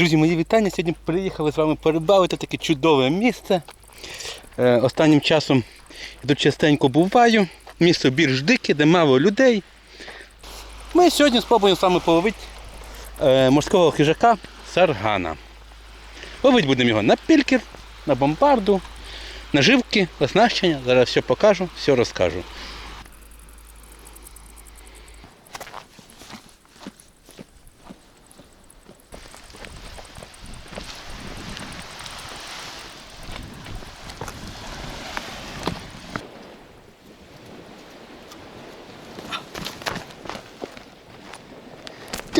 Друзі, мої вітання. Сьогодні приїхали з вами перебавити таке чудове місце. Е, останнім часом я тут частенько буваю. Місто більш дике, де мало людей. Ми сьогодні спробуємо з вами половити е, морського хижака саргана. Ловити будемо його на пількер, на бомбарду, наживки, оснащення. Зараз все покажу, все розкажу.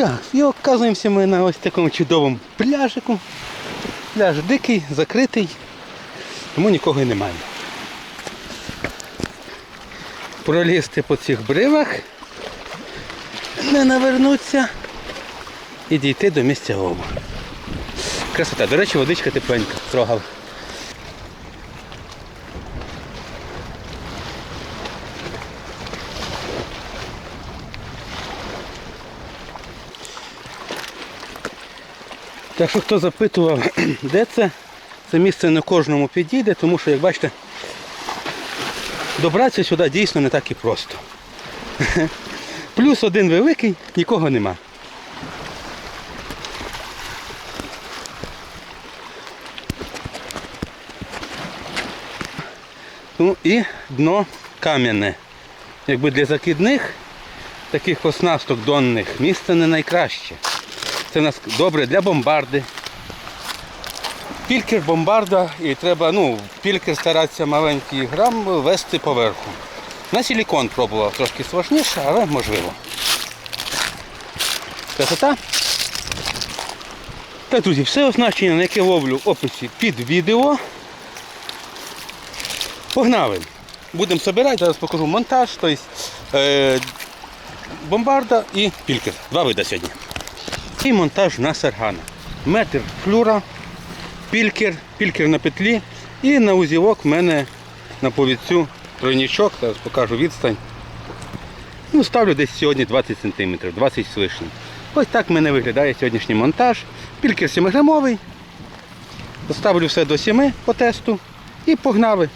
Так, і оказуємося ми на ось такому чудовому пляжику. Пляж дикий, закритий, тому нікого й немає. Пролізти по цих бривах, не навернуться і дійти до місця лову. Красота. До речі, водичка тепленька, строгав. Так що хто запитував, де це, це місце не кожному підійде, тому що, як бачите, добратися сюди дійсно не так і просто. Плюс один великий, нікого нема. Ну і дно кам'яне. Якби для закидних таких оснасток донних місце не найкраще. Це у нас добре для бомбарди. Пількер бомбарда і треба, ну, пількер старатися маленький грам вести поверху. На силікон пробував трошки сложніше, але можливо. Красота. Так, друзі, все оснащення, на яке ловлю в описі під відео. Погнали. Будемо збирати, зараз покажу монтаж, тобто е, бомбарда і пількер. Два вида сьогодні. І монтаж на саргана. Метр флюра, пількер, пількер на петлі і на узілок в мене на повідцю тройнічок, зараз покажу відстань. Ну, ставлю десь сьогодні 20 см, 20 з лишнім. Ось так в мене виглядає сьогоднішній монтаж. Пількер 7-грамовий. Поставлю все до 7 по тесту і погнали.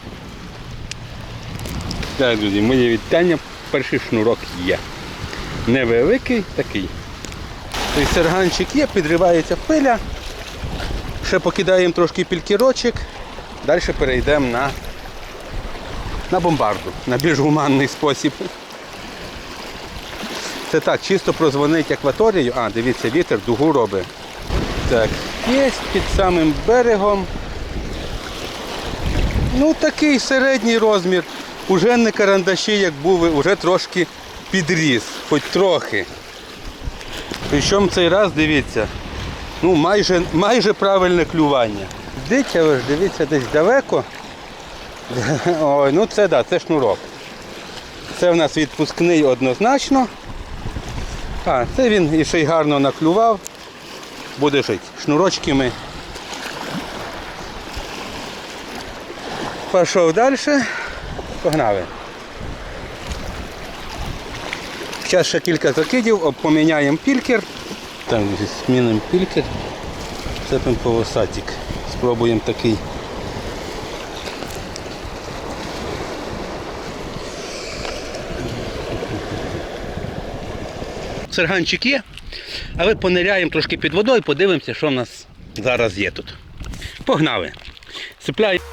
Так, друзі, моє вітання. Перший шнурок є. Невеликий такий. Той серганчик є, підривається пиля. Ще покидаємо трошки пількірочок. Далі перейдемо на, на бомбарду, на більш гуманний спосіб. Це так, чисто прозвонить акваторію. А, дивіться, вітер дугу робить. Так, є під самим берегом. Ну такий середній розмір. Уже не карандаші, як були, уже трошки підріс, хоч трохи. Причому цей раз, дивіться, ну майже майже правильне клювання. Дитя ви ж дивіться десь далеко. Ой, ну це да, це шнурок. Це в нас відпускний однозначно. А, це він і ще й гарно наклював. Буде жити. Шнурочки ми. Пішов далі. Погнали. Зараз ще кілька закидів, поміняємо пількер. Так, змінимо пількер. Цепимо полосатик. Спробуємо такий. Серганчик є, але пониряємо трошки під водою, подивимося, що в нас зараз є тут. Погнали. Цепляємо.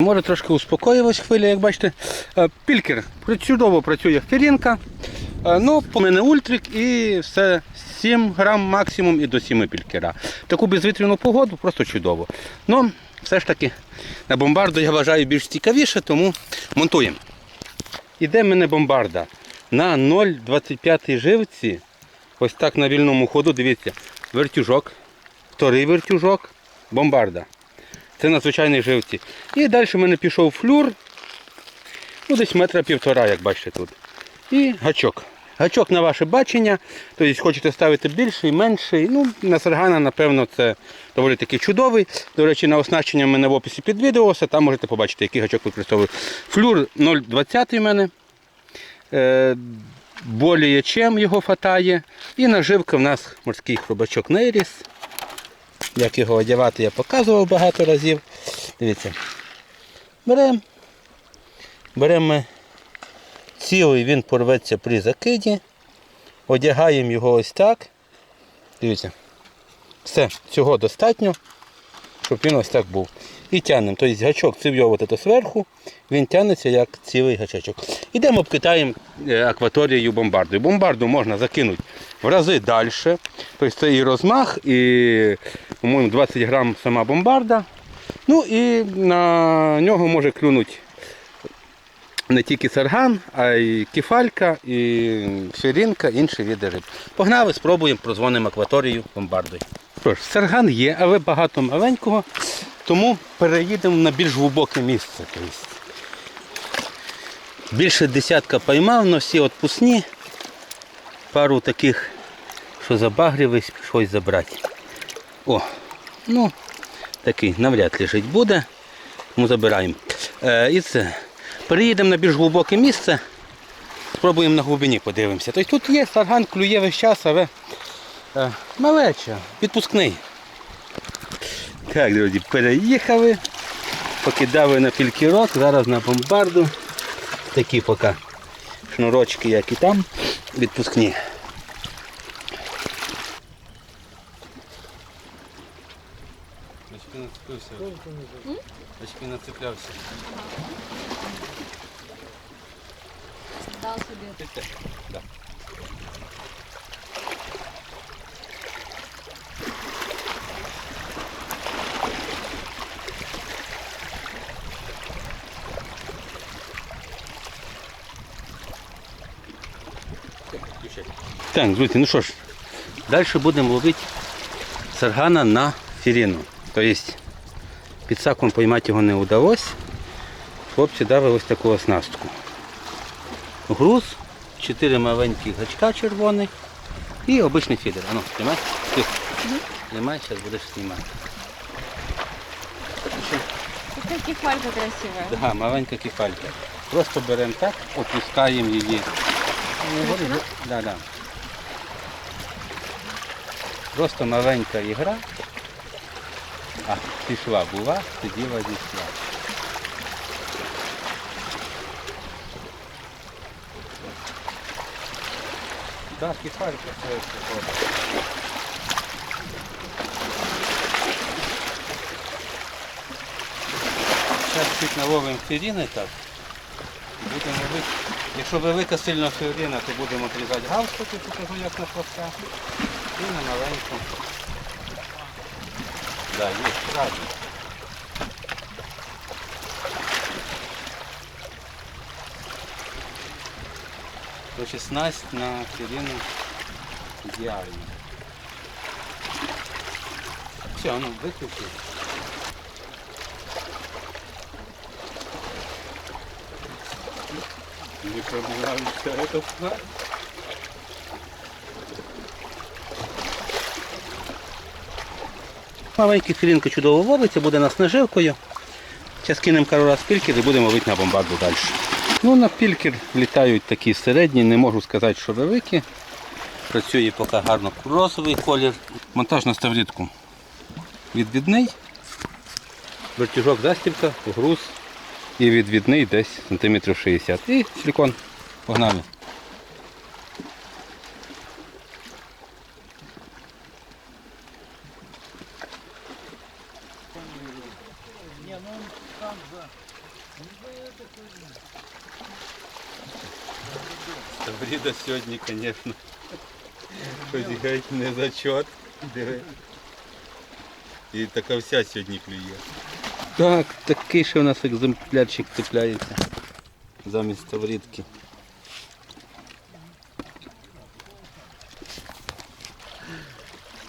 Може трошки успокоїлась хвиля, як бачите. Е, Пількер чудово працює фірінка. Е, Ну, по мене ультрик і все 7 грам максимум і до 7 пількера. Таку безвітряну погоду просто чудово. Ну, все ж таки на бомбарду я вважаю більш цікавіше, тому монтуємо. Іде в мене бомбарда на 0,25 живці. Ось так на вільному ходу, дивіться, вертюжок, вторий вертюжок, бомбарда. Це на звичайній живці. І далі в мене пішов флюр, ну десь метра півтора, як бачите тут. І гачок. Гачок на ваше бачення, тобто хочете ставити більший, менший. Ну, на саргана, напевно, це доволі таки чудовий. До речі, на оснащення в мене в описі під відео, там можете побачити, який гачок використовую. Флюр 0,20 у мене. Е, боліє чим його фатає. І наживка в нас морський хробачок Нейріс. Як його одягати, я показував багато разів. Дивіться. Беремо. Беремо ми цілий, він порветься при закиді. Одягаємо його ось так. Дивіться. Все, цього достатньо, щоб він ось так був. І тягнемо. Тобто гачок цив'йовувати зверху, він тягнеться як цілий гачечок. Ідемо обкитаємо е, акваторією бомбардою. Бомбарду можна закинути в рази далі. Тобто це і розмах, і по-моєму, 20 грам сама бомбарда. Ну і на нього може клюнути не тільки сарган, а й кефалька, і ширинка, інші види риб. Погнали, спробуємо, прозвонимо акваторію бомбардою. Що ж, сарган є, але багато маленького, тому переїдемо на більш глибоке місце. Більше десятка поймав, але всі відпускні. Пару таких, що забагрілись, щось забрати. О, ну, такий навряд ли жить буде. Тому забираємо. Е, і це. Переїдемо на більш глибоке місце. Спробуємо на глибині подивимося. Тобто тут є сарган, клює весь час, але малеча, відпускний. Так, друзі, переїхали. Покидали на пількірок, зараз на бомбарду. Такі поки шнурочки, як і там, відпускні. Очки нацепився. Очки нацеплявся. Дал собі. Да. Так, друзі, ну що ж, далі будемо ловити саргана на фірину. Тобто під саком поймати його не вдалося. Хлопці дали ось таку оснастку груз, 4 маленьких гачка червоних і обичний фідер. Ану. Тихо. Знімай, зараз будеш знімати. Какая кефалька красивая. Да, маленька кефалька. Просто беремо так, опускаємо її. Да, да. Просто маленька ігра. А, пішла була, сиділа дійшла. Да, кефалька це походу. Зараз чуть наловимо феріни так. Будемо ловити. Якщо велика сильна ферина, то будемо отрізати галстуки, покажу як на хвостах. І на маленьку. Да, є, правильно. То 16 на ферину ідеально. Все, ну виключи. Не пробивається это флаг. Маленький філінка чудово ловиться, буде нас наживкою. Зараз кинемо пару раз пількер і будемо ловити на бомбарду далі. Ну, на пількер літають такі середні, не можу сказати, що великі. Працює поки гарно розовий колір. Монтаж на ставрідку відвідний. Вертюжок застібка, груз і відвідний десь сантиметрів 60. І силикон. Погнали. Ставріда сьогодні, звісно. Хоч геть не зачот. Диви. І така вся сьогодні клює. Так, такий ще у нас екземплярчик цепляється. Замість ставрідки.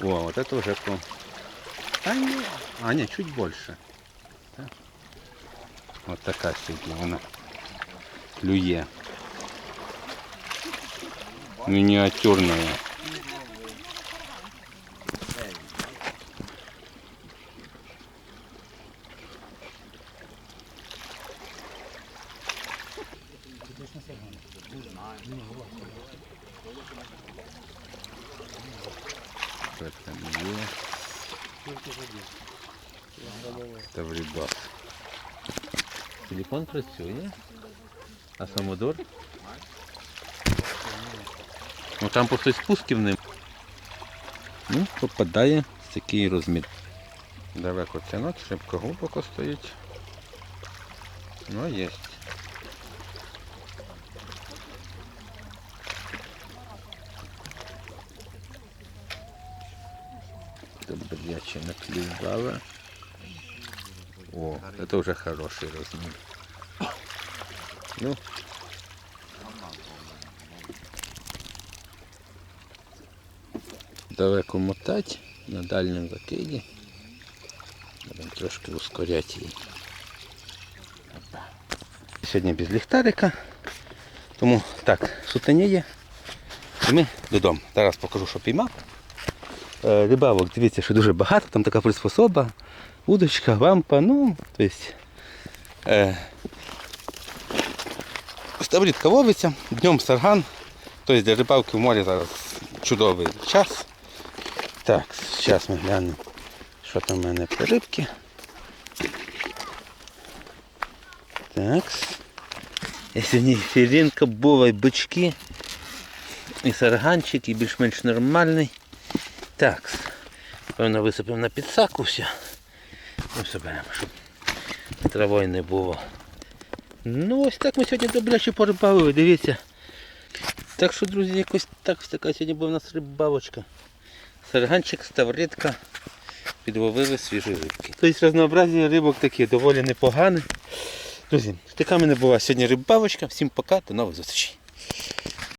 О, вот это уже по... А, не, а, не, чуть больше. Да? Вот такая сегодня она клюе. Миниатюрная. Это не Таврібас. Телефон працює. А самодор? Ну там просто спусків ним. Ну, попадає в такий розмір. Далеко тянуть, шибко глибоко стоїть. Ну, є. Добряче наклювала. О, это уже хороший размер. Ну. Далеко мотати на дальньому закиді. Будемо трошки ускоряти її. Сьогодні без ліхтарика. Тому так, сутеніє. І ми додому. Зараз покажу, що піймав. Е, Рибавок, дивіться, що дуже багато, там така приспособа, удочка, лампа, ну, то есть, е, ставрідка ловиться, днем сарган, тобто для рибалки в морі зараз чудовий час. Так, зараз ми глянемо, що там в мене по рибки. Так. І сьогодні фірінка була, і бички, і сарганчик, і більш-менш нормальний. Так, певно висипемо на підсаку все. І все беремо, щоб травою не було. Ну ось так ми сьогодні добряче порибавили, дивіться. Так що, друзі, якось так така сьогодні була у нас рибалочка. Сарганчик, ставридка. Підловили свіжі рибки. Тобто разнообразі рибок такі доволі непогане. Друзі, така мене була сьогодні рибалочка. Всім пока, до нових зустрічей.